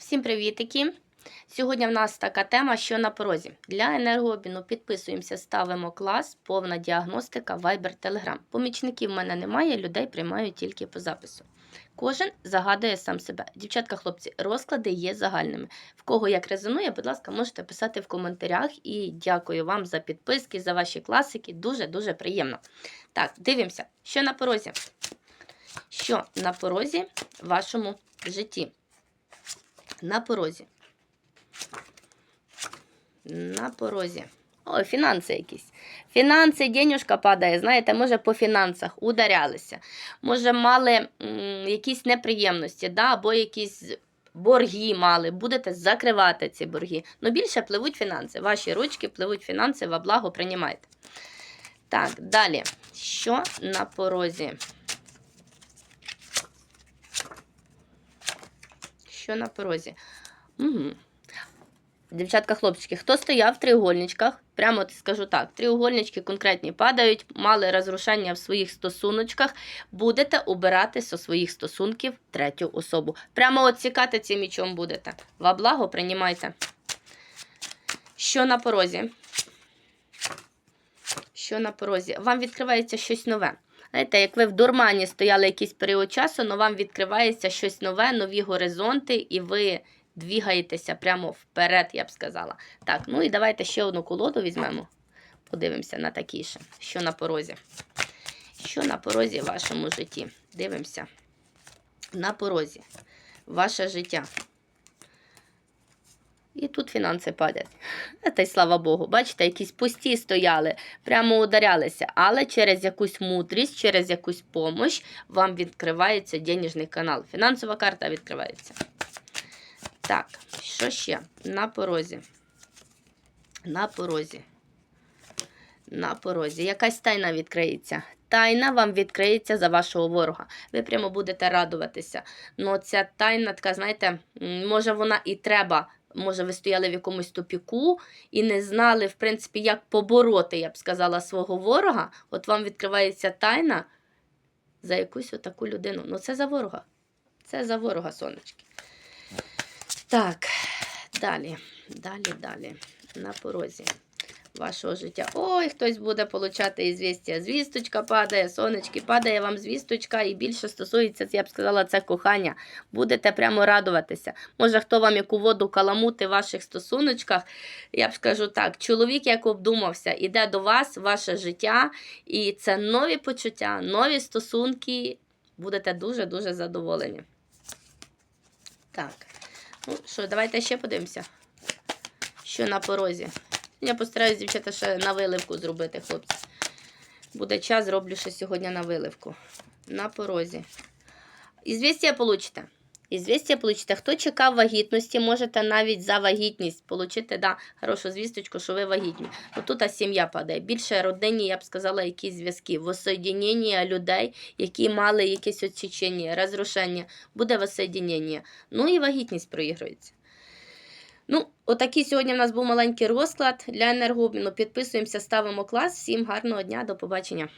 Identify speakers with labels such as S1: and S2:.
S1: Всім привітики! Сьогодні в нас така тема, що на порозі. Для енергообміну підписуємося, ставимо клас, повна діагностика, Viber, Telegram. Помічників в мене немає, людей приймаю тільки по запису. Кожен загадує сам себе. Дівчатка, хлопці, розклади є загальними. В кого як резонує, будь ласка, можете писати в коментарях. І дякую вам за підписки, за ваші класики. Дуже-дуже приємно. Так, дивимося, що на порозі. Що на порозі в вашому житті? На порозі. На порозі. О, фінанси якісь. Фінанси, денюжка падає, знаєте, може по фінансах ударялися. Може, мали якісь неприємності, да? або якісь борги мали. Будете закривати ці борги. Ну, більше пливуть фінанси. Ваші ручки пливуть фінанси, во благо приймайте. Так, далі. Що на порозі? Що на порозі? Угу. Дівчатка, хлопчики, хто стояв в треугольничках, прямо скажу так, треугольнички конкретні падають, мали розрушення в своїх стосуночках, будете обирати зі своїх стосунків третю особу. Прямо от цікати цим мічом будете. Во благо приймайте. Що на порозі? Що на порозі? Вам відкривається щось нове. Знаєте, як ви в дурмані стояли якийсь період часу, але вам відкривається щось нове, нові горизонти, і ви двігаєтеся прямо вперед, я б сказала. Так, ну і давайте ще одну колоду візьмемо. Подивимося на такіше. Що на порозі? Що на порозі в вашому житті? Дивимося. На порозі. Ваше життя. І тут фінанси падають. А Та й слава Богу. Бачите, якісь пусті стояли, прямо ударялися. Але через якусь мудрість, через якусь помощь вам відкривається денежний канал. Фінансова карта відкривається. Так, що ще? На порозі. На порозі. На порозі. Якась тайна відкриється. Тайна вам відкриється за вашого ворога. Ви прямо будете радуватися. Ну, ця тайна, така, знаєте, може вона і треба. Може, ви стояли в якомусь тупіку і не знали, в принципі, як побороти, я б сказала, свого ворога. От вам відкривається тайна за якусь отаку людину. Ну, це за ворога. Це за ворога, сонечки. Так, далі, далі, далі. На порозі вашого життя. Ой, хтось буде получати ізвістя. Звісточка падає, сонечки, падає вам звісточка, і більше стосується, я б сказала, це кохання. Будете прямо радуватися. Може, хто вам яку воду каламути в ваших стосуночках, я б скажу так: чоловік, як обдумався, іде до вас, ваше життя, і це нові почуття, нові стосунки. Будете дуже-дуже задоволені. Так. Ну що, давайте ще подивимося, що на порозі. Я постараюсь, дівчата, ще на виливку зробити, хлопці. Буде час, зроблю ще сьогодні на виливку. На порозі. Ізвістя получите. Ізвістя получите. Хто чекав вагітності, можете навіть за вагітність отримати да, хорошу звісточку, що ви вагітні. Отут а сім'я падає. Більше родині, я б сказала, якісь зв'язки. Воссоєдінення людей, які мали якесь відсічення, розрушення. Буде воссоєдінення. Ну і вагітність проігрується. Ну, отакий сьогодні в нас був маленький розклад для енергообміну. Підписуємося, ставимо клас. Всім гарного дня, до побачення.